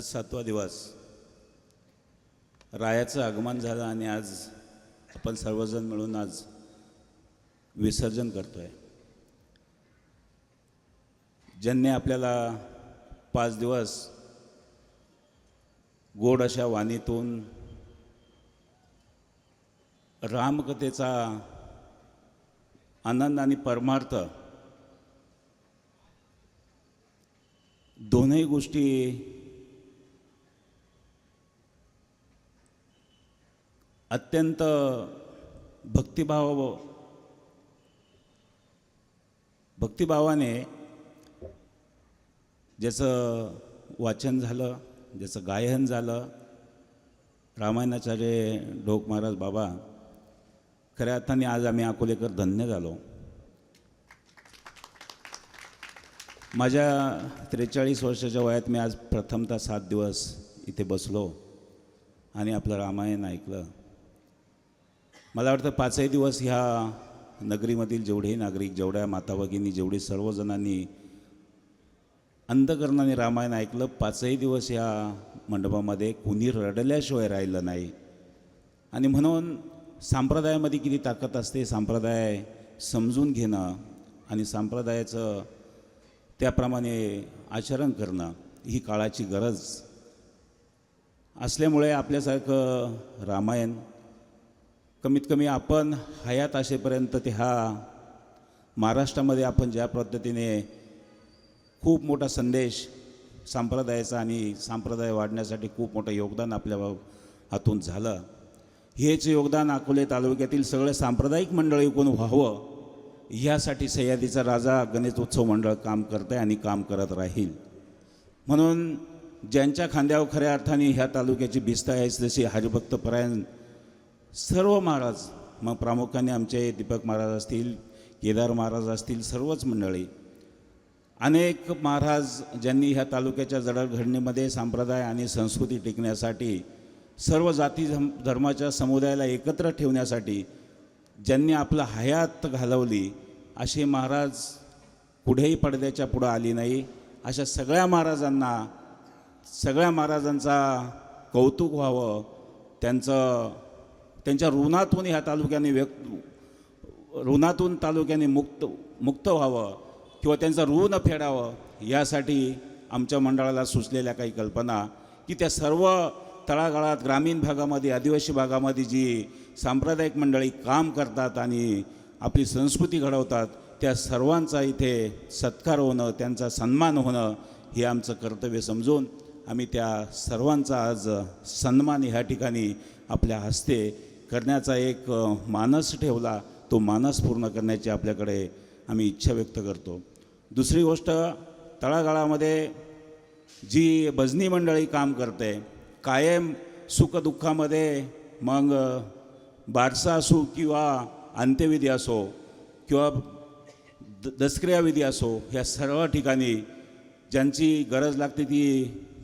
आज सातवा दिवस. रायाचं आगमन झालं आणि आज आपण सर्वजण मिळून आज विसर्जन करतोय. ज्यांनी आपल्याला पाच दिवस गोड अशा वाणीतून रामकथेचा आनंद आणि परमार्थ दोनही गोष्टी अत्यंत भक्तिभाव भक्तिभावाने ज्याचं वाचन झालं ज्याचं गायन झालं रामायणाचार्य ढोक महाराज बाबा खऱ्या अर्थाने आज आम्ही अकोलेकर धन्य झालो. माझ्या त्रेचाळीस वर्षाच्या वयात मी आज प्रथमतः सात दिवस इथे बसलो आणि आपलं रामायण ऐकलं. मला वाटतं पाचही दिवस ह्या नगरीमधील जेवढे नागरिक जेवढ्या माता भगिनी जेवढे सर्वजणांनी अंधकरणाने रामायण ऐकलं पाचही दिवस ह्या मंडपामध्ये कुणी रडल्याशिवाय राहिलं नाही. आणि म्हणून संप्रदायामध्ये किती ताकद असते संप्रदाय समजून घेणं आणि संप्रदायाचं त्याप्रमाणे आचरण करणं ही काळाची गरज असल्यामुळे आपल्यासारखं रामायण कमीत कमी आपण हयात असेपर्यंत ते हा महाराष्ट्रामध्ये आपण ज्या पद्धतीने खूप मोठा संदेश संप्रदायाचा आणि संप्रदाय वाढण्यासाठी खूप मोठं योगदान आपल्या हातून झालं. हेच योगदान अकोले तालुक्यातील सगळं सांप्रदायिक मंडळ एकूण व्हावं यासाठी सह्याद्रीचा राजा गणेशोत्सव मंडळ काम करतं आहे आणि काम करत राहील. म्हणून ज्यांच्या खांद्यावर खऱ्या अर्थाने ह्या तालुक्याची भिस्त आहे जशी हरिभक्त परायण सर्व महाराज मग प्रामुख्याने आमचे दीपक महाराज असतील केदार महाराज असतील सर्वच मंडळी. अनेक महाराज ज्यांनी ह्या तालुक्याच्या जडणघडणीमध्ये संप्रदाय आणि संस्कृती टिकण्यासाठी सर्व जाती धर्माच्या समुदायाला एकत्र ठेवण्यासाठी ज्यांनी आपलं हयात घालवली असे महाराज कुठेही पडद्याच्या पुढं आली नाही. अशा सगळ्या महाराजांना सगळ्या महाराजांचा कौतुक व्हावं त्यांचं त्यांच्या ऋणातून ह्या तालुक्याने व्यक्त ऋणातून तालुक्याने मुक्त मुक्त व्हावं किंवा त्यांचं ऋण फेडावं यासाठी आमच्या मंडळाला सुचलेल्या काही कल्पना की त्या सर्व तळागाळात ग्रामीण भागामध्ये आदिवासी भागामध्ये जी सांप्रदायिक मंडळी काम करतात आणि आपली संस्कृती घडवतात त्या सर्वांचा इथे सत्कार होणं त्यांचा सन्मान होणं हे आमचं कर्तव्य समजून आम्ही त्या सर्वांचा आज सन्मान ह्या ठिकाणी आपल्या हस्ते करण्याचा एक मानस ठेवला तो मानस पूर्ण करण्याची आपल्याकडे आम्ही इच्छा व्यक्त करतो. दुसरी गोष्ट तळागाळामध्ये जी भजनी मंडळी काम करते कायम सुखदुःखामध्ये मग बारसा असो किंवा अंत्यविधी असो किंवा द दसक्रियाविधी असो ह्या सर्व ठिकाणी ज्यांची गरज लागते ती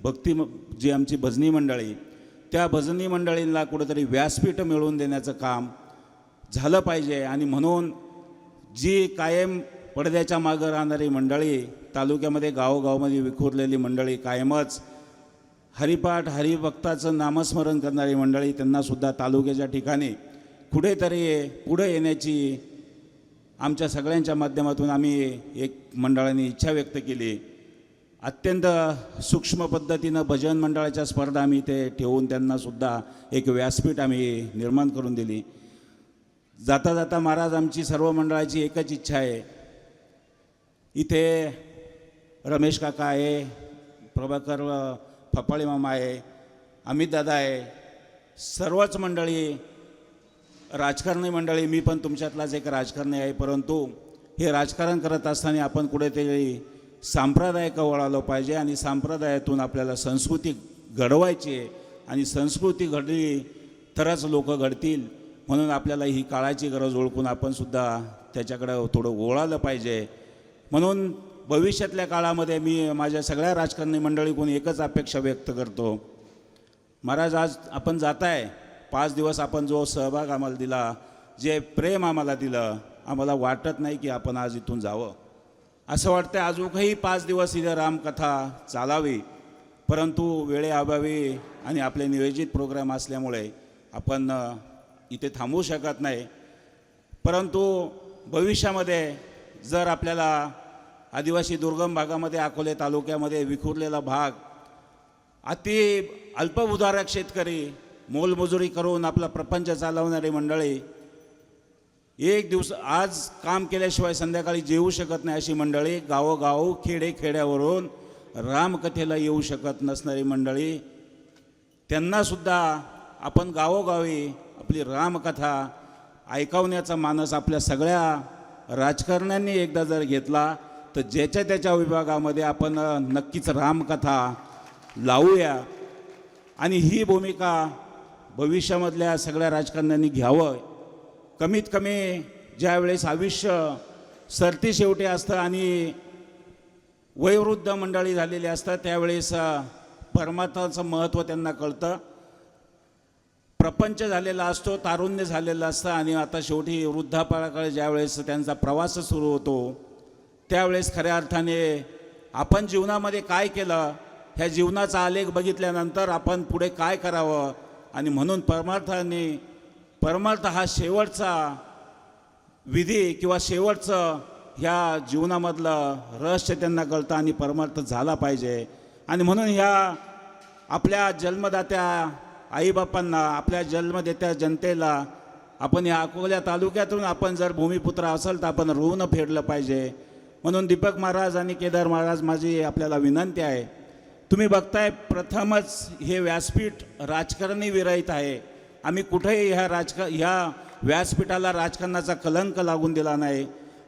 भक्ती जी आमची भजनी मंडळी त्या भजनी मंडळींना कुठंतरी व्यासपीठ मिळवून देण्याचं काम झालं पाहिजे. आणि म्हणून जी कायम पडद्याच्या मागं राहणारी मंडळी तालुक्यामध्ये गावोगावमध्ये विखुरलेली मंडळी कायमच हरिपाठ हरिभक्ताचं नामस्मरण करणारी मंडळी त्यांनासुद्धा तालुक्याच्या ठिकाणी कुठेतरी पुढे येण्याची आमच्या सगळ्यांच्या माध्यमातून आम्ही एक मंडळाने इच्छा व्यक्त केली. अत्यंत सूक्ष्म पद्धतीनं भजन मंडळाच्या स्पर्धा आम्ही ते ठेवून त्यांनासुद्धा एक व्यासपीठ आम्ही निर्माण करून दिली. जाता जाता महाराज आमची सर्व मंडळाची एकच इच्छा आहे. इथे रमेश काका आहे प्रभाकर फपाळे मामा आहे अमित दादा आहे सर्वच मंडळी राजकारणी मंडळी मी पण तुमच्यातलाच एक राजकारणी आहे परंतु हे राजकारण करत असताना आपण कुठेतरी सांप्रदायिक वळालं पाहिजे आणि सांप्रदायातून आपल्याला संस्कृती घडवायची आहे आणि संस्कृती घडली तरच लोक घडतील म्हणून आपल्याला ही काळाची गरज ओळखून आपणसुद्धा त्याच्याकडं थोडं ओळालं पाहिजे. म्हणून भविष्यातल्या काळामध्ये मी माझ्या सगळ्या राजकारणी मंडळीकडून एकच अपेक्षा व्यक्त करतो. महाराज आज आपण जाताय. पाच दिवस आपण जो सहभाग आम्हाला दिला जे प्रेम आम्हाला दिलं आम्हाला वाटत नाही की आपण आज इथून जावं. असं वाटतं अजूनही पाच दिवस इथं रामकथा चालावी परंतु वेळेअभावी आणि आपले नियोजित प्रोग्राम असल्यामुळे आपण इथे थांबवू शकत नाही. परंतु भविष्यामध्ये जर आपल्याला आदिवासी दुर्गम भागामध्ये अकोले तालुक्यामध्ये विखुरलेला भाग अति अल्पभूधारक शेतकरी मोलमजुरी करून आपला प्रपंच चालवणारी मंडळी एक दिवस आज काम केल्याशिवाय संध्याकाळी जेवू शकत नाही अशी मंडळी गावोगाव खेडे खेड्यावरून रामकथेला येऊ शकत नसणारी मंडळी त्यांनासुद्धा आपण गावोगावी आपली रामकथा ऐकवण्याचा मानस आपल्या सगळ्या राजकारण्यांनी एकदा जर घेतला तर ज्याच्या त्याच्या विभागामध्ये आपण नक्कीच रामकथा लावूया. आणि ही भूमिका भविष्यामधल्या सगळ्या राजकारण्यांनी घ्यावं. कमीत कमी ज्यावेळेस आयुष्य सरती शेवटी असतं आणि वयोवृद्ध मंडळी झालेली असतात त्यावेळेस अ, परमार्थाचं महत्त्व त्यांना कळतं. प्रपंच झालेला असतो तारुण्य झालेलं असतं आणि आता शेवटी वृद्धापकाळी ज्यावेळेस त्यांचा प्रवास सुरू होतो त्यावेळेस खऱ्या अर्थाने आपण जीवनामध्ये काय केलं ह्या जीवनाचा आलेख बघितल्यानंतर आपण पुढे काय करावं आणि म्हणून परमार्थाने परमार्थ हा शेवटचा विधी किंवा शेवटचं ह्या जीवनामधलं रहस्य त्यांना कळतं आणि परमार्थ झाला पाहिजे. आणि म्हणून ह्या आपल्या जन्मदात्या आईबापांना आपल्या जन्मदेत्या जनतेला आपण या अकोल्या तालुक्यातून आपण जर भूमिपुत्र असाल तर आपण ऋण फेडलं पाहिजे. म्हणून दीपक महाराज आणि केदार महाराज माझी आपल्याला विनंती आहे. तुम्ही बघताय प्रथमच हे व्यासपीठ राजकारणी विरहित आहे. आम्ही कुठेही ह्या राजका ह्या व्यासपीठाला राजकारणाचा कलंक लागून दिला नाही.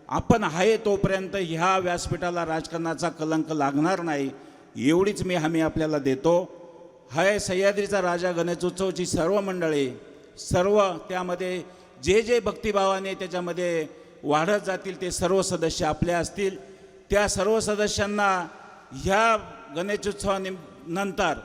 आपण आहे तोपर्यंत ह्या व्यासपीठाला राजकारणाचा कलंक लागणार नाही एवढीच मी हमी आपल्याला देतो. हाय सह्याद्रीचा राजा गणेशोत्सवची सर्व मंडळी सर्व त्यामध्ये जे जे भक्तिभावाने त्याच्यामध्ये वाढत जातील ते सर्व सदस्य आपले असतील. त्या सर्व सदस्यांना ह्या गणेशोत्सवानि नंतर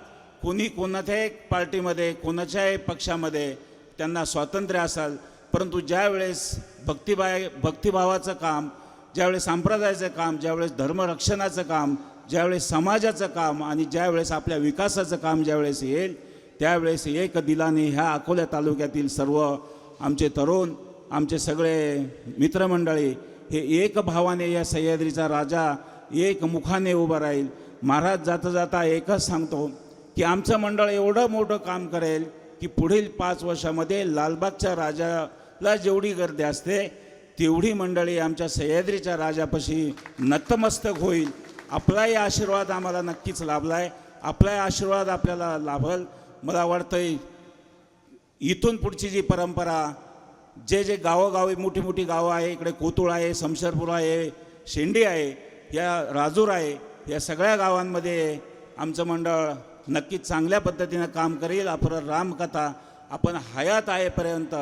कोणी कोणाच्याही पार्टीमध्ये कोणाच्याही पक्षामध्ये त्यांना स्वातंत्र्य असाल परंतु ज्यावेळेस भक्तिभाय भक्तिभावाचं काम ज्यावेळेस संप्रदायाचं काम ज्यावेळेस धर्मरक्षणाचं काम ज्यावेळेस समाजाचं काम आणि ज्यावेळेस आपल्या विकासाचं काम ज्यावेळेस येईल त्यावेळेस एक दिलाने ह्या अकोल्या तालुक्यातील सर्व आमचे तरुण आमचे सगळे मित्रमंडळी हे एक भावाने या सह्याद्रीचा राजा एक मुखाने उभा राहील. महाराज जाता जाता एकच सांगतो की आमचं मंडळ एवढं मोठं काम करेल की पुढील पाच वर्षामध्ये लालबागच्या राजाला जेवढी गर्दी असते तेवढी मंडळी आमच्या सह्याद्रीच्या राजापाशी नतमस्तक होईल. आपलाही आशीर्वाद आम्हाला नक्कीच लाभला आहे आपलाही आशीर्वाद आपल्याला लाभल. मला वाटतंय इथून पुढची जी परंपरा जे जे गावोगावी मोठी मोठी गावं आहे इकडे कोतुळ आहे समशरपूर आहे शेंडी आहे या राजूर आहे या सगळ्या गावांमध्ये आमचं मंडळ नक्कीच चांगल्या पद्धतीनं काम करेल. आपण रामकथा आपण हयात आहेपर्यंत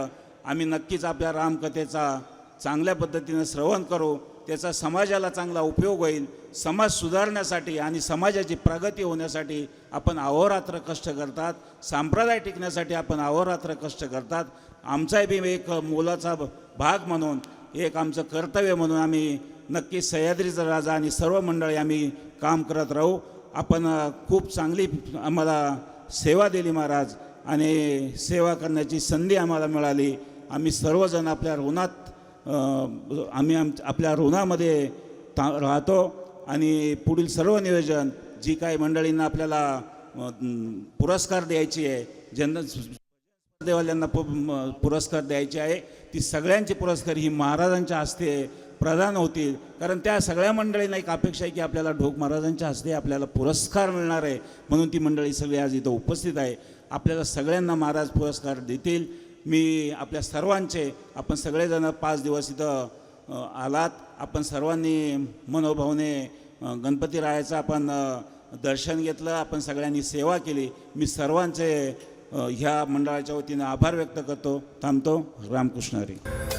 आम्ही नक्कीच आपल्या रामकथेचा चांगल्या पद्धतीनं श्रवण करू. त्याचा समाजाला चांगला उपयोग होईल. समाज सुधारण्यासाठी आणि समाजाची प्रगती होण्यासाठी आपण अहोरात्र कष्ट करतात. संप्रदाय टिकण्यासाठी आपण अहोरात्र कष्ट करतात. आमचाही बी एक मोलाचा भाग म्हणून एक आमचं कर्तव्य म्हणून आम्ही नक्की सह्याद्रीचा राजा आणि सर्व मंडळी आम्ही काम करत राहू. आपण खूप चांगली आम्हाला सेवा दिली महाराज आणि सेवा करण्याची संधी आम्हाला मिळाली. आम्ही सर्वजण आपल्या ऋणात आम्ही आम आपल्या ऋणामध्ये ता राहतो आणि पुढील सर्व नियोजन जी काही मंडळींना आपल्याला पुरस्कार द्यायची आहे ज्यांना देवाल्यांना पु पुरस्कार द्यायचे आहे ती सगळ्यांची पुरस्कार ही महाराजांच्या हस्ते प्रदान होतील. कारण त्या सगळ्या मंडळींना एक अपेक्षा आहे की आपल्याला ढोक महाराजांच्या हस्ते आपल्याला पुरस्कार मिळणार आहे. म्हणून ती मंडळी सगळी आज इथं उपस्थित आहे. आपल्याला सगळ्यांना महाराज पुरस्कार देतील. मी आपल्या सर्वांचे आपण सगळेजण पाच दिवस इथं आलात. आपण सर्वांनी मनोभावने गणपती रायाचं आपण दर्शन घेतलं. आपण सगळ्यांनी सेवा केली. मी सर्वांचे ह्या मंडळाच्या वतीनं आभार व्यक्त करतो. थांबतो. रामकृष्ण हरी.